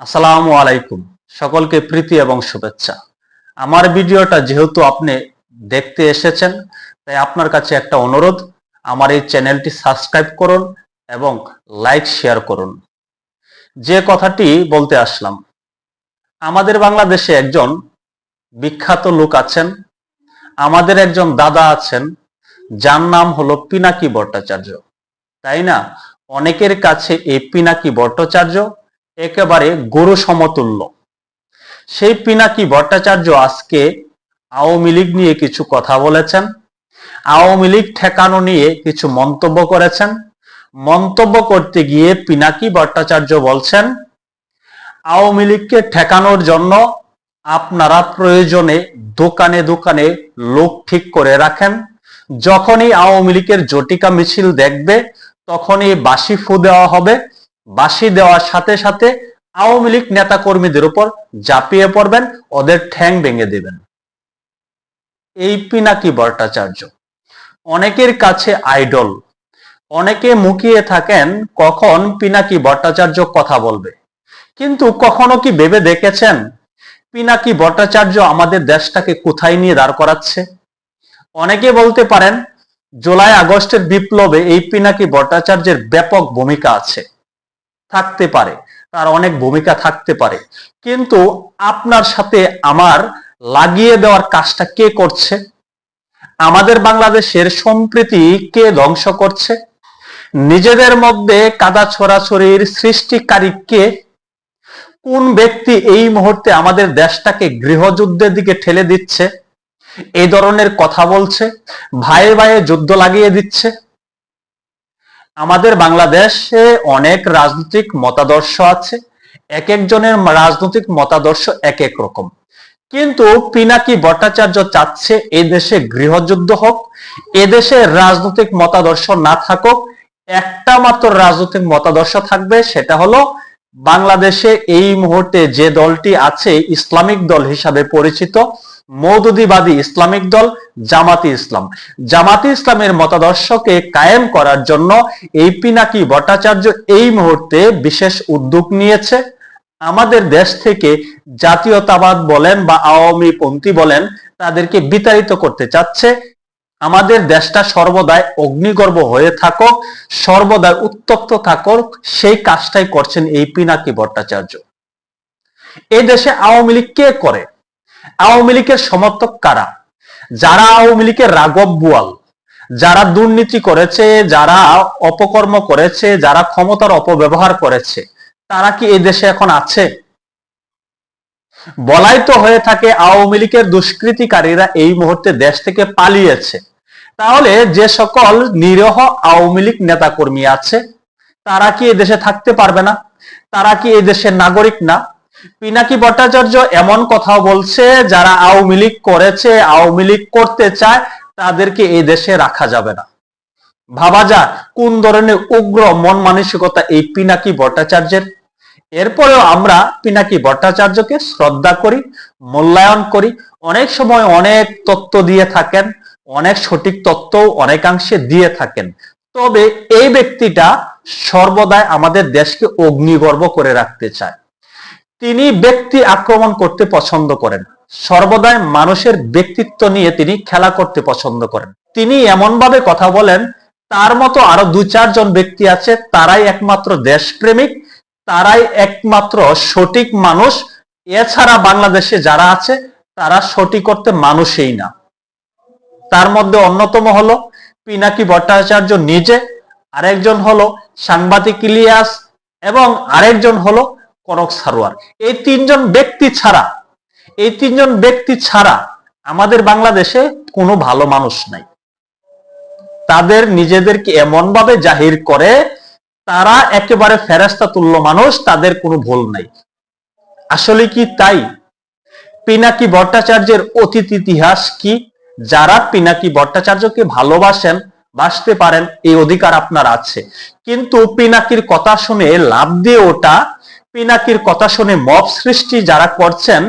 আসসালামু আলাইকুম। সকলকে প্রীতি এবং শুভেচ্ছা। আমার ভিডিওটা যেহেতু আপনি দেখতে এসেছেন, তাই আপনার কাছে একটা অনুরোধ, আমার এই চ্যানেলটি সাবস্ক্রাইব করুন এবং লাইক, শেয়ার করুন। যে কথাটি বলতে আসলাম, আমাদের বাংলাদেশে একজন বিখ্যাত লোক আছেন, আমাদের একজন দাদা আছেন, যার নাম হলো পিনাকি ভট্টাচার্য। তাই না? অনেকের কাছে এই পিনাকি ভট্টাচার্য একেবারে গরু সমতুল্য। সেই পিনাকি ভট্টাচার্য আজকে আওয়ামী লীগ নিয়ে কিছু কথা বলেছেন, আওয়ামী লীগ ঠেকানো নিয়ে কিছু মন্তব্য করেছেন। মন্তব্য করতে গিয়ে পিনাকি ভট্টাচার্য বলছেন, আওয়ামী লীগকে ঠেকানোর জন্য আপনারা প্রয়োজনে দোকানে দোকানে লোক ঠিক করে রাখেন। যখনই আওয়ামী লীগের জটিকা মিছিল দেখবে, তখনই বাসি ফু দেওয়া হবে। বাসি দেওয়ার সাথে সাথে আওয়ামী লীগ নেতা কর্মীদের উপর ঝাঁপিয়ে পড়বেন, ওদের ঠ্যাং ভেঙে দেবেন। এই পিনাকি ভট্টাচার্য। অনেকের কাছে আইডল। অনেকে মুখিয়ে থাকেন, কখন পিনাকি ভট্টাচার্য কথা বলবে। কিন্তু কখনো কি ভেবে দেখেছেন, পিনাকি ভট্টাচার্য আমাদের দেশটাকে কোথায় নিয়ে দাঁড় করাচ্ছে? অনেকে বলতে পারেন, জুলাই আগস্টের বিপ্লবে এই পিনাকি ভট্টাচার্যের ব্যাপক ভূমিকা আছে। থাকতে পারে, তার অনেক ভূমিকা থাকতে পারে। কিন্তু আপনার সাথে আমার লাগিয়ে দেওয়ার কাজটা কে করছে? আমাদের বাংলাদেশের সম্প্রীতি কে ধ্বংস করছে? নিজেদের মধ্যে কাদা ছড়াছড়ির সৃষ্টিকারী কে? কোন ব্যক্তি এই মুহূর্তে আমাদের দেশটাকে গৃহযুদ্ধের দিকে ঠেলে দিচ্ছে? এই ধরনের কথা বলছে, ভাইয়ে ভাইয়ে যুদ্ধ লাগিয়ে দিচ্ছে? আমাদের বাংলাদেশে অনেক রাজনৈতিক মতাদর্শ আছে, এক একজনের রাজনৈতিক মতাদর্শ এক এক রকম। কিন্তু পিনাকি ভট্টাচার্য চাচ্ছে এই দেশে গৃহযুদ্ধ হোক এদেশে রাজনৈতিক মতাদর্শ না থাকুক, একটা মাত্র রাজনৈতিক মতাদর্শ থাকবে, সেটা হলো বাংলাদেশে এই মুহূর্তে যে দলটি আছে ইসলামিক দল হিসাবে পরিচিত মৌদুদিবাদী ইসলামিক দল জামাতি ইসলাম। জামাতি ইসলামের মতাদর্শকে কায়েম করার জন্য এই পিনাকি ভট্টাচার্য এই মুহূর্তে বিশেষ উদ্যোগ নিয়েছে? আমাদের দেশ থেকে জাতীয়তাবাদ বলেন বা আওয়ামী পন্থী বলেন, তাদেরকে বিতাড়িত করতে চাচ্ছে। আমাদের দেশটা সর্বদাই অগ্নিগর্ভ হয়ে থাকুক, সর্বদাই উত্তপ্ত থাকুক, সেই কাজটাই করছেন এই পিনাকি ভট্টাচার্য। এই দেশে আওয়ামী লীগ কে করে? আওয়ামী লীগের সমর্থক কারা? যারা আওয়ামী লীগের রাগব বুয়াল, যারা দুর্নীতি করেছে, যারা অপকর্ম করেছে, যারা ক্ষমতার অপব্যবহার করেছে, তারা কি এই দেশে এখন আছে? বলাই তো হয়ে থাকে আওয়ামী লীগের দুষ্কৃতিকারীরা এই মুহূর্তে দেশ থেকে পালিয়েছে। তাহলে যে সকল নিরহ আওয়ামী লীগ নেতাকর্মী আছে, তারা কি এই দেশে থাকতে পারবে না? তারা কি এই দেশের নাগরিক না? পিনাকি ভট্টাচার্য এমন কথাও বলছে, যারা আওয়ামী লীগ করেছে, আওয়ামী লীগ করতে চায়, তাদেরকে এই দেশে রাখা যাবে না। ভাবা যায় কোন ধরনের উগ্র মন মানসিকতা এই পিনাকি ভট্টাচার্যের। এরপরেও আমরা পিনাকি ভট্টাচার্যকে শ্রদ্ধা করি, মূল্যায়ন করি। অনেক সময় অনেক তত্ত্ব দিয়ে থাকেন, অনেক সঠিক তত্ত্ব অনেকাংশে দিয়ে থাকেন। তবে এই ব্যক্তিটা সর্বদাই আমাদের দেশকে অগ্নিগর্ভ করে রাখতে চায়। তিনি ব্যক্তি আক্রমণ করতে পছন্দ করেন। সর্বদাই মানুষের ব্যক্তিত্ব নিয়ে তিনি খেলা করতে পছন্দ করেন। তিনি এমন ভাবে কথা বলেন, তার মতো আরও দু চারজন ব্যক্তি আছে, তারাই একমাত্র দেশপ্রেমিক, তারাই একমাত্র সঠিক মানুষ। এছাড়া বাংলাদেশে যারা আছে, তারা সঠিক করতে মানুষই না। তার মধ্যে অন্যতম হলো পিনাকি ভট্টাচার্য নিজে, আরেকজন হলো সাংবাদিক ইলিয়াস, এবং আরেকজন হলো কনক সারোয়ার এই তিনজন ব্যক্তি ছাড়া, এই তিনজন ব্যক্তি ছাড়া আমাদের বাংলাদেশে কোনো ভালো মানুষ নাই। তাদের নিজেদেরকে এমন ভাবে জাহির করে, তারা একেবারে ফেরাস্তা তুল্য মানুষ, তাদের কোনো ভুল নাই। আসলে কি তাই? পিনাকি ভট্টাচার্যের অতীত ইতিহাস কি? যারা পিনাকি ভট্টাচার্যকে ভালোবাসেন, বাসতে পারেন, এই অধিকার আপনার আছে। কিন্তু পিনাকির কথা শুনে লাভ দিয়ে ওটা পিনাকির কথা শুনে মব সৃষ্টি যারা করছেন,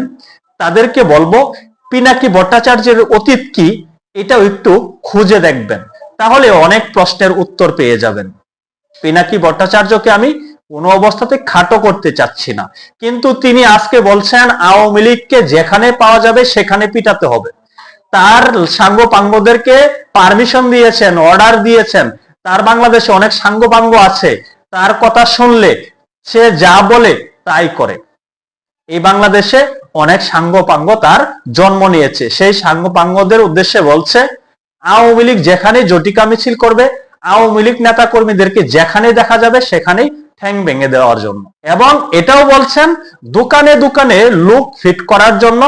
তাদেরকে বলব, পিনাকি ভট্টাচার্যের অতীত কি? এটাও একটু খুঁজে দেখবেন। তাহলে অনেক প্রশ্নের উত্তর পেয়ে যাবেন। পিনাকি ভট্টাচার্যকে আমি কোনো অবস্থাতে খাটো করতে চাচ্ছি না। কিন্তু তিনি আজকে বলছেন, আওয়ামী লীগকে যেখানে পাওয়া যাবে সেখানে পিটাতে হবে। তার সাঙ্গ পাঙ্গদেরকে পারমিশন দিয়েছেন, অর্ডার দিয়েছেন। তার বাংলাদেশে অনেক সাঙ্গ পাঙ্গ আছে। তার কথা শুনলে সে যা বলে তাই করে। এই বাংলাদেশে অনেক সাঙ্গপাঙ্গ তার জন্ম নিয়েছে। সেই সাঙ্গপাঙ্গদের উদ্দেশ্যে বলছে, আওয়ামী লীগ যেখানে জটিকা মিছিল করবে, আওয়ামী লীগ নেতা কর্মীদেরকে যেখানে দেখা যাবে, সেখানেই ঠ্যাং ভেঙে দেওয়ার জন্য। এবং এটাও বলছেন, দোকানে দোকানে লোক ফিট করার জন্য,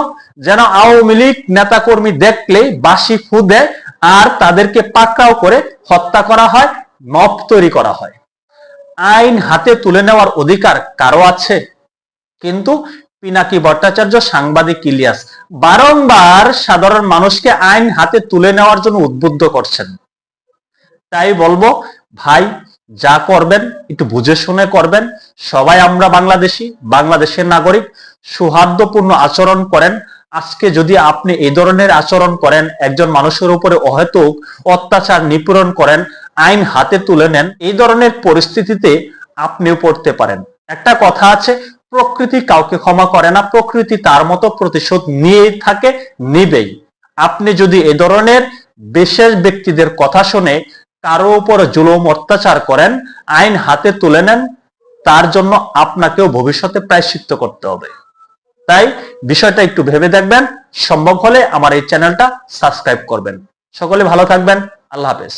যেন আওয়ামী লীগ নেতা কর্মী দেখলেই বাসি ফু দেয় আর তাদেরকে পাকড়াও করে হত্যা করা হয় মপ তৈরি করা হয়। আইন হাতে তুলে নেওয়ার অধিকার কারও আছে? কিন্তু পিনাকি ভট্টাচার্য সাংবাদিক ইলিয়াস, বারংবার সাধারণ মানুষকে আইন হাতে তুলে নেওয়ার জন্য উদ্বুদ্ধ করছেন। তাই বলব, ভাই, যা করবেন, একটু বুঝে শুনে করবেন। সবাই আমরা বাংলাদেশি, বাংলাদেশের নাগরিক, সৌহার্দ্যপূর্ণ আচরণ করেন। আজকে যদি আপনি এই ধরনের আচরণ করেন, একজন মানুষের উপরে অহেতুক অত্যাচার নিপূরণ করেন আইন হাতে তুলে নেন, এই ধরনের পরিস্থিতিতে আপনিও পড়তে পারেন। একটা কথা আছে, প্রকৃতি কাউকে ক্ষমা করে না, প্রকৃতি তার মতো প্রতিশোধ নিয়েই থাকে, নিবেই। আপনি যদি এ ধরনের বিশেষ ব্যক্তিদের কথা শুনে কারও উপর জুলুম, অত্যাচার করেন, আইন হাতে তুলে নেন, তার জন্য আপনাকেও ভবিষ্যতে প্রায়শ্চিত্ত করতে হবে। তাই বিষয়টা একটু ভেবে দেখবেন, সম্ভব হলে আমার এই চ্যানেলটা সাবস্ক্রাইব করবেন। সকলে ভালো থাকবেন, আল্লাহ হাফেজ।